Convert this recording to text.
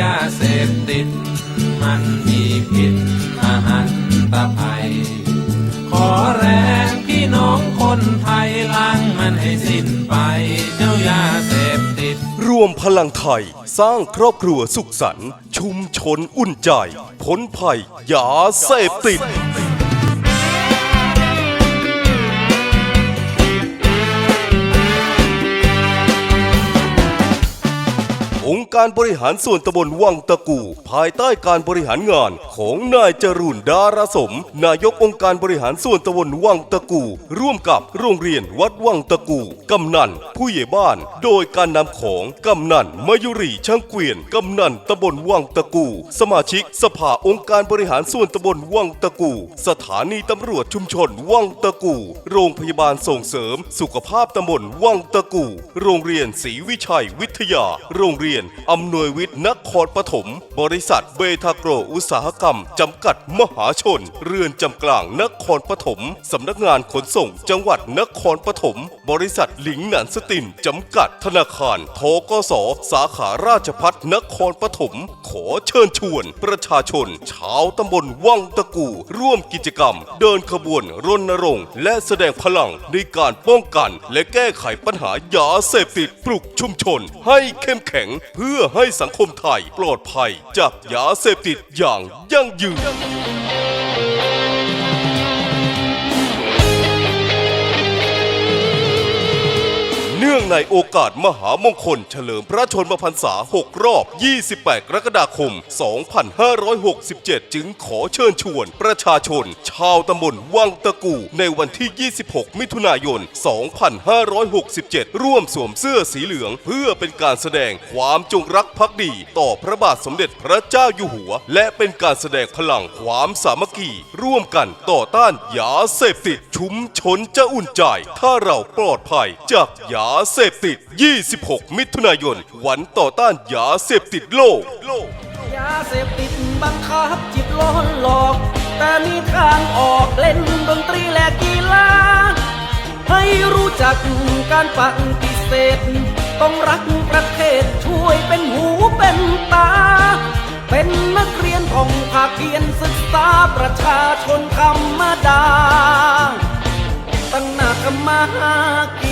ยาเสพติด มันมีพิษมหันตภัย ขอแรงพี่น้องคนไทยล้างมันให้สิ้นไป เจ้ายาเสพติด รวมพลังไทยสร้างครอบครัวสุขสันต์ชุมชนอุ่นใจพ้นภัยยาเสพติด องค์การบริหารส่วนตำบลวังตะกู ภายใต้การบริหารงานของนายจรุนดาราสม นายกองค์การบริหารส่วนตำบลวังตะกู ร่วมกับโรงเรียนวัดวังตะกูกำนันผู้ใหญ่บ้าน โดยการนำของกำนันมายุรีช่างเกวียนกำนันตำบลวังตะกู สมาชิกสภาองค์การบริหารส่วนตำบลวังตะกู สถานีตำรวจชุมชนวังตะกู โรงพยาบาลส่งเสริม สุขภาพตำบลวังตะกู โรงเรียนศรีวิชัยวิทยา โรงเรียนอำนวยวิทย์นครปฐม บริษัทเบทาโกรอุตสาหกรรม จำกัดมหาชน เรือนจำกลางนครปฐมสำนักงานขนส่งจังหวัดนครปฐม บริษัทหลิงหนันสตินจำกัดธนาคารทกสสาขาราชพัฒนครปฐมขอเชิญชวน ประชาชน ชาวตำบลวังตะกู ร่วมกิจกรรม เดินขบวนรณรงค์ และแสดงพลังในการป้องกัน และแก้ไขปัญหายาเสพติดปลุกชุมชน ให้เข้มแข็งเพื่อให้สังคมไทยปลอดภัยจากยาเสพติดอย่างยั่งยืน ในโอกาสมหามงคล เฉลิมพระชนมพรรษา 6 รอบ 28 กรกฎาคม 2567 จึงขอเชิญชวนประชาชน ชาวตำบลวังตะกูในวันที่ 26 มิถุนายน 2567 ร่วมสวมเสื้อสีเหลือง เพื่อเป็นการแสดงความจงรักภักดี ต่อพระบาทสมเด็จพระเจ้าอยู่หัว และเป็นการแสดงพลังความสามัคคีร่วมกันต่อต้านยาเสพติดชุมชนจะอุ่นใจ ถ้าเราปลอดภัยจากยาเสพติด 26 มิถุนายน วันต่อต้านยาเสพติดโลก ยาเสพติดบังคับจิตล้อนหลอก แต่มีทางออกเล่นดนตรีและกีฬา ให้รู้จักการปฏิเสธ ต้องรักประเทศช่วยเป็นหูเป็นตา เป็นนักเรียนของภาคเพียนศึกษาประชาชนธรรมดา มาหากิน